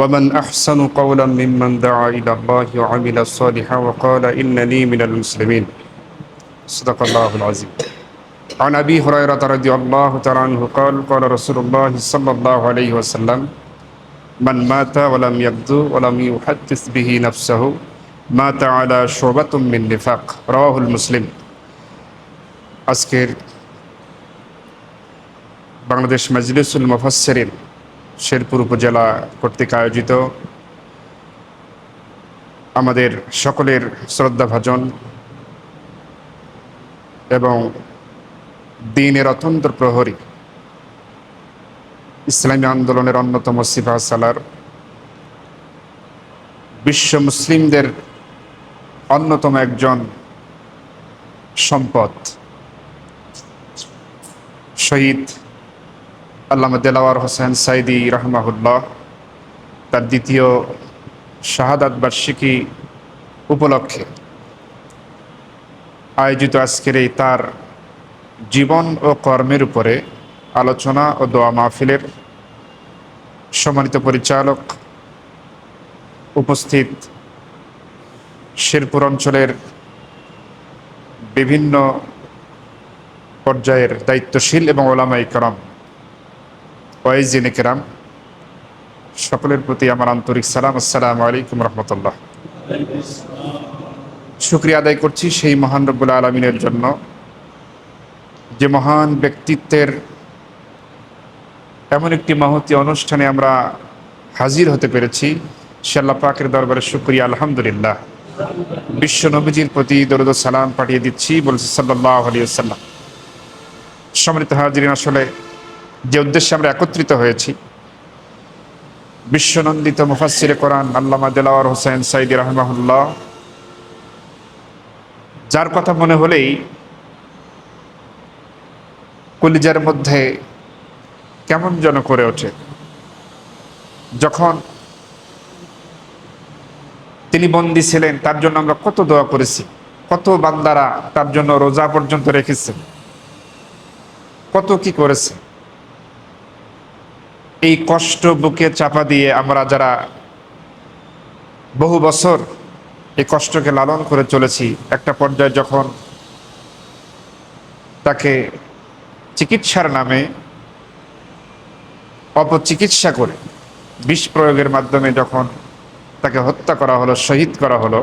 ومن أحسن قولا ممن دعا إلى الله وعمل صالحا وقال إنني من المسلمين صدق الله العظيم عن أبي هريرة رضي الله تعالى عنه قال قال رسول الله صلى الله عليه وسلم من مات ولم يبدو ولم يحدث به نفسه مات على شعبة من نفاق رواه المسلم আজকের বাংলাদেশ মজলিসুল মুফাসসিরিন শেরপুর উপজেলা কর্তৃক আয়োজিত আমাদের সকলের শ্রদ্ধাভাজন এবং দিনের অতন্ত্র প্রহরী ইসলামী আন্দোলনের অন্যতম সিফা সালার বিশ্ব মুসলিমদের অন্যতম একজন সম্পদ, শহীদ আল্লামা দেলাওয়ার হোসেন সাইদি রহমাহুল্লাহ তার দ্বিতীয় শাহাদাত বার্ষিকী উপলক্ষে আয়োজিত আজকের এই তার জীবন ও কর্মের উপরে আলোচনা ও দোয়া মাহফিলের সম্মানিত পরিচালক উপস্থিত শেরপুর অঞ্চলের বিভিন্ন পর্যায়ের দায়িত্বশীল এবং ওলামাই করম ওয়াইজিন কেরাম, সকলের প্রতি আমার আন্তরিক সালাম, আসসালামু আলাইকুম রহমতুল্লাহ। শুক্রিয়া আদায় করছি সেই মহান রব্বুল আলমিনের জন্য, যে মহান ব্যক্তিত্বের এমন একটি মহতি অনুষ্ঠানে আমরা হাজির হতে পেরেছি। শাল্লা পাকের দরবারে শুক্রিয়া, আলহামদুলিল্লাহ। বিশ্ব নবীজির প্রতি দরুদ সালাম পাঠিয়ে দিচ্ছি, বলছি সাল্লাহ আলিয়া সাল্লাম সম্মানিত হাজিরিন, আসলে যে উদ্দেশ্যে আমরা একত্রিত হয়েছি, বিশ্বনন্দিত মুফাসির কোরআন আল্লামা দেলাওয়ার হোসেন সাইদি রহমাহুল্লাহ। যার কথা মনে হলেই কলিজার মধ্যে কেমন যেন করে ওঠে। যখন তিনি বন্দি ছিলেন, তার জন্য আমরা কত দোয়া করেছি, কত বান্দারা তার জন্য রোজা পর্যন্ত রেখেছেন, কত কি করেছে এই কষ্ট বুকে চাপা দিয়ে আমরা যারা বহু বছর এই কষ্টকে লালন করে চলেছি, একটা পর্যায়ে যখন তাকে চিকিৎসার নামে অপচিকিৎসা করে বিষ প্রয়োগের মাধ্যমে যখন তাকে হত্যা করা হলো, শহীদ করা হলো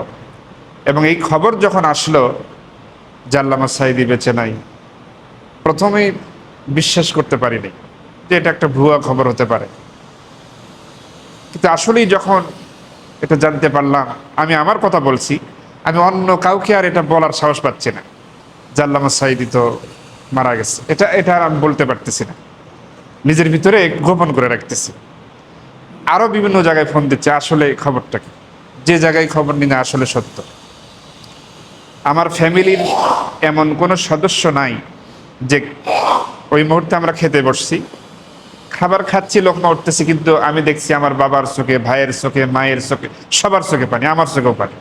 এবং এই খবর যখন আসলো জাল্লামা সাইদি বেঁচে নাই, প্রথমেই বিশ্বাস করতে পারিনি। যে এটা একটা ভুয়া খবর হতে পারে। কিন্তু আসলেই যখন এটা জানতে পারলাম, আমি আমার কথা বলছি, আমি অন্য কাউকে আর এটা বলার সাহস পাচ্ছি না। জাল্লামা সাইদি তো মারা গেছে। এটা এটা আর আমি বলতে পারতেছি না। নিজের ভিতরে গোপন করে রাখতেছি। আরও বিভিন্ন জায়গায় ফোন দিচ্ছে, আসলে খবরটা কি? যে জায়গায় খবর নিলে আসলে সত্য। আমার ফ্যামিলির এমন কোনো সদস্য নাই যে ওই মুহূর্তে আমরা খেতে বসছি। খাবার খাচ্ছি লোকমা উঠতেছি, কিন্তু আমি দেখছি আমার বাবার চোখে, ভাইয়ের চোখে, মায়ের চোখে, সবার চোখে পানি, আমার চোখেও পানি।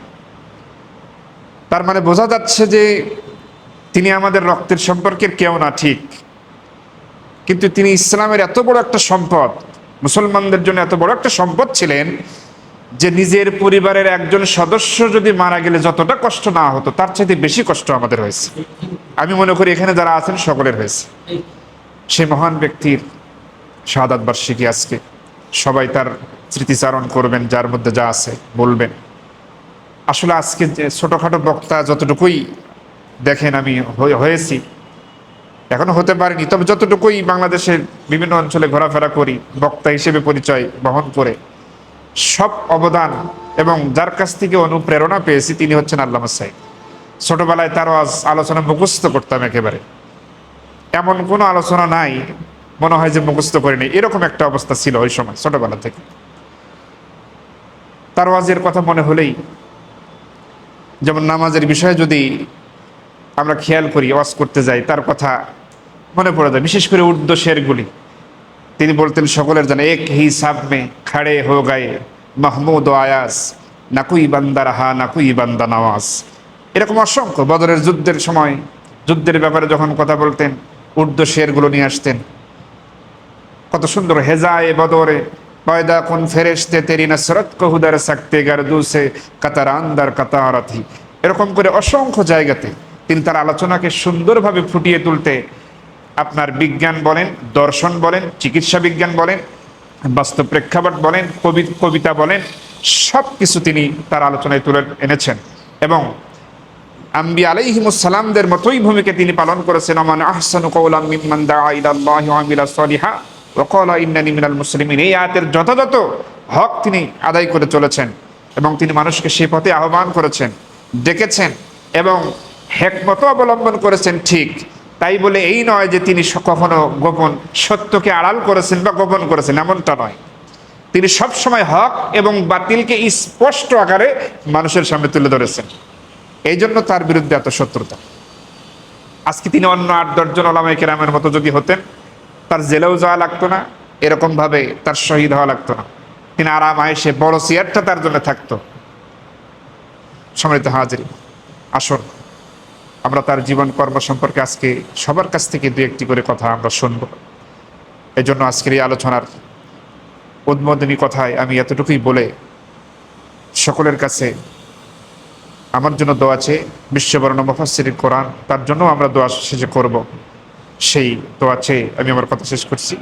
তার মানে বোঝা যাচ্ছে যে তিনি আমাদের রক্তের সম্পর্কের কেউ না ঠিক। কিন্তু তিনি ইসলামের এত বড় একটা সম্পদ, মুসলমানদের জন্য এত বড় একটা সম্পদ ছিলেন যে নিজের পরিবারের একজন সদস্য যদি মারা গেলে যতটা কষ্ট না হতো, তার চাইতে বেশি কষ্ট আমাদের হয়েছে। আমি মনে করি এখানে যারা আছেন, সকলের হয়েছে। সেই মহান ব্যক্তির শাহাদ বার্ষিকী আজকে। সবাই তার স্মৃতিচারণ করবেন, যার মধ্যে যা আছে বলবেন। আসলে আজকে যে ছোটোখাটো বক্তা যতটুকুই দেখেন আমি হয়েছি, এখনও হতে পারিনি। তবে যতটুকুই বাংলাদেশের বিভিন্ন অঞ্চলে ঘোরাফেরা করি, বক্তা হিসেবে পরিচয় বহন করে, সব অবদান এবং যার কাছ থেকে অনুপ্রেরণা পেয়েছি তিনি হচ্ছেন আল্লাহ সাহেব ছোটবেলায় তার আজ আলোচনা মুখস্থ করতাম একেবারে। এমন কোনো আলোচনা নাই মনে হয় যে মুখস্থ করিনি। এরকম একটা অবস্থা ছিল ওই সময়, ছোটবেলা থেকে। তার ওয়াজের কথা মনে হলেই, যেমন নামাজের বিষয়ে যদি আমরা খেয়াল করি, ওয়াজ করতে যাই, তার কথা মনে পড়ে যায়। বিশেষ করে উর্দু শেরগুলি। তিনি বলতেন, সকলের জানে এক হি সাব মে খাড়ে হো গায়ে, মাহমুদ ও আয়াস নাকুই বান্দা রাহা, নাকুই বান্দা নওয়াজ এরকম অসংখ্য বদরের যুদ্ধের সময়, যুদ্ধের ব্যাপারে যখন কথা বলতেন, উর্দু শেরগুলো নিয়ে আসতেন। কত সুন্দর হেজায় বদরে পয়দা কোন ফেরেস্তে তেরি শরৎ কহুদার সাকতে গারদুসে কাতারান্দার কাতারথি এরকম করে অসংখ্য জায়গাতে তিনি তার আলোচনাকে সুন্দরভাবে ফুটিয়ে তুলতে আপনার বিজ্ঞান বলেন, দর্শন বলেন, চিকিৎসা বিজ্ঞান বলেন, বাস্তব প্রেক্ষাপট বলেন, কবি, কবিতা বলেন সব কিছু তিনি তার আলোচনায় তুলে এনেছেন। এবং আম্বি আলাইহিমুসালামদের মতোই ভূমিকা তিনি পালন করেছেন আমান আহসান কৌলাম মিম্মান দা ইলাল্লাহি ওয়া আমিলা সলিহা। ওয়া ক্বালা ইন্নানি মিনাল মুসলিমিন, এই আয়াতের যথাযথ হক তিনি আদায় করে চলেছেন এবং তিনি মানুষকে সেই পথে আহ্বান করেছেন, ডেকেছেন এবং হেকমত অবলম্বন করেছেন ঠিক। তাই বলে এই নয় যে তিনি স- কখনো গোপন সত্যকে আড়াল করেছেন বা গোপন করেছেন, এমনটা নয়। তিনি সবসময় হক এবং বাতিলকে স্পষ্ট আকারে মানুষের সামনে তুলে ধরেছেন। এই জন্য তার বিরুদ্ধে এত শত্রুতা। আজকে তিনি অন্য আট দশজন ওলামাই কেরামের মতো যদি হতেন তার জেলেও যাওয়া লাগতো না এরকম ভাবে তার শহীদ হওয়া লাগতো না। তিনি আরাম আয়েসে বড় চেয়ারটা তার জন্য থাকতো। সম্মানিত হাজির, আসুন, আমরা তার জীবন কর্ম সম্পর্কে আজকে সবার কাছ থেকে দু একটি করে কথা আমরা শুনব। জন্য আজকের এই আলোচনার উদ্বোধনী কথায় আমি এতটুকুই বলে সকলের কাছে আমার জন্য দোয়া আছে বিশ্ববর্ণ মুফাসসির কোরআন, তার জন্য আমরা দোয়া শেষে করব। সেই দোয়া চেয়ে আমি আমার কথা শেষ করছি।